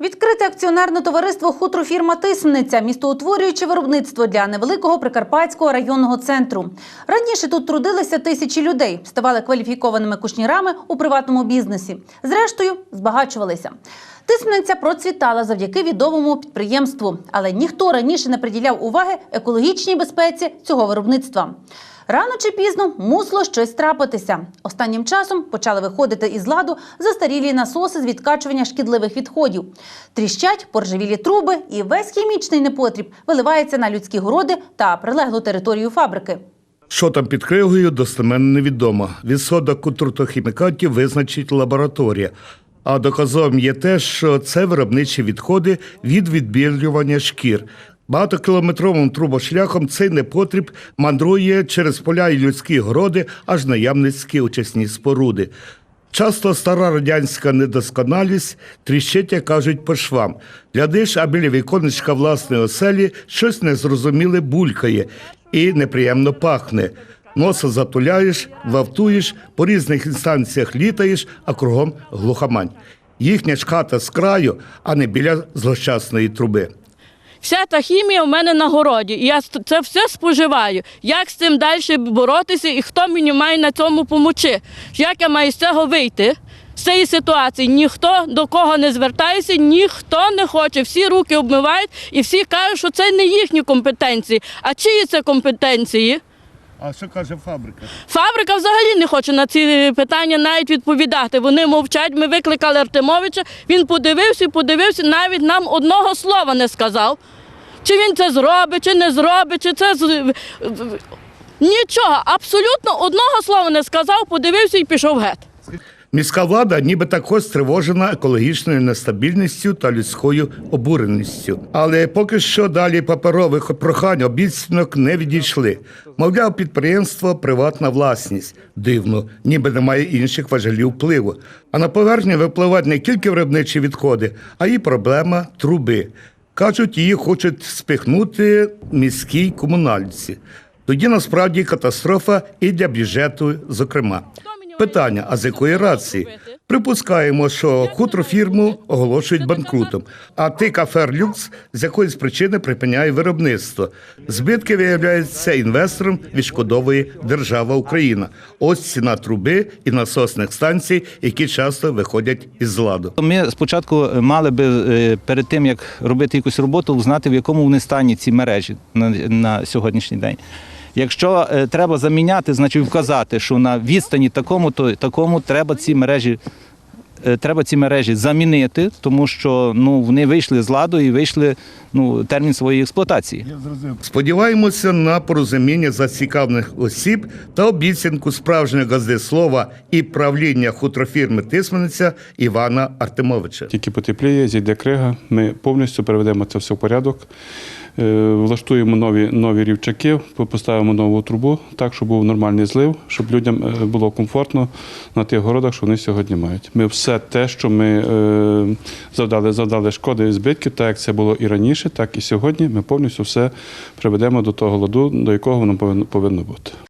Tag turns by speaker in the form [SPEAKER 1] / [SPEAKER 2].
[SPEAKER 1] Відкрите акціонерне товариство «Хутрофірма Тисмениця» – містоутворююче виробництво для невеликого Прикарпатського районного центру. Раніше тут трудилися тисячі людей, ставали кваліфікованими кушнірами у приватному бізнесі. Зрештою, збагачувалися. Тисмениця процвітала завдяки відомому підприємству, але ніхто раніше не приділяв уваги екологічній безпеці цього виробництва. Рано чи пізно мусило щось трапитися. Останнім часом почали виходити із ладу застарілі насоси з відкачування шкідливих відходів. Тріщать поржавілі труби, і весь хімічний непотріб виливається на людські городи та прилеглу територію фабрики.
[SPEAKER 2] Що там під кригою, достеменно невідомо. Відсоток отрутохімікатів визначить лабораторія. А доказом є те, що це виробничі відходи від відбілювання шкір. Багатокілометровим трубошляхом цей непотріб мандрує через поля і людські городи, аж на ямницькі очисні споруди. Часто стара радянська недосконалість тріщить, кажуть, по швам. Глядиш, а біля віконечка власної оселі щось незрозуміле булькає і неприємно пахне. Носа затуляєш, вавтуєш, по різних інстанціях літаєш, а кругом глухомань. Їхня ж хата з краю, а не біля злощасної труби.
[SPEAKER 3] Вся та хімія в мене на городі, і я це все споживаю. Як з цим далі боротися і хто мені має на цьому помочи? Як я маю з цього вийти? З цієї ситуації ніхто до кого не звертається, ніхто не хоче. Всі руки обмивають і всі кажуть, що це не їхні компетенції. А чиї це компетенції?
[SPEAKER 2] А що каже фабрика?
[SPEAKER 3] Фабрика взагалі не хоче на ці питання навіть відповідати. Вони мовчать. Ми викликали Артемовича. Він подивився, подивився, навіть нам одного слова не сказав. Чи він це зробить, чи не зробить, чи це нічого. Абсолютно одного слова не сказав, подивився і пішов геть.
[SPEAKER 2] Міська влада ніби також стривожена екологічною нестабільністю та людською обуреністю. Але поки що далі паперових прохань обіцянок не відійшли. Мовляв, підприємство приватна власність. Дивно, ніби немає інших важелів впливу. А на поверхню випливають не тільки виробничі відходи, а й проблема труби. Кажуть, її хочуть спихнути міській комунальці. Тоді насправді катастрофа і для бюджету, зокрема. Питання: а з якої рації? Припускаємо, що хутрофірму оголошують банкрутом, а тика Ферлюкс з якоїсь причини припиняє виробництво. Збитки виявляються інвестором відшкодовує держава Україна. Ось ціна труби і насосних станцій, які часто виходять із ладу.
[SPEAKER 4] Ми спочатку мали би е, перед тим, як робити якусь роботу, знати, в якому вони стані ці мережі на, на сьогоднішній день. Якщо е, треба заміняти, значить вказати, що на відстані такому, то такому треба ці мережі. е, Треба ці мережі замінити, тому що ну вони вийшли з ладу і вийшли ну термін своєї експлуатації.
[SPEAKER 2] Сподіваємося на порозуміння зацікавлених осіб та обіцянку справжнього газди слова і правління хутрофірми Тисмениця Івана Артемовича.
[SPEAKER 5] Тільки потепліє, зійде крига, ми повністю переведемо це все в порядок, влаштуємо нові, нові рівчаки, поставимо нову трубу, так, щоб був нормальний злив, щоб людям е, було комфортно на тих городах, що вони сьогодні мають. Ми все те, що ми е, завдали, завдали шкоди і збитків, так як це було і раніше, так і сьогодні, ми повністю все приведемо до того ладу, до якого воно повинно бути.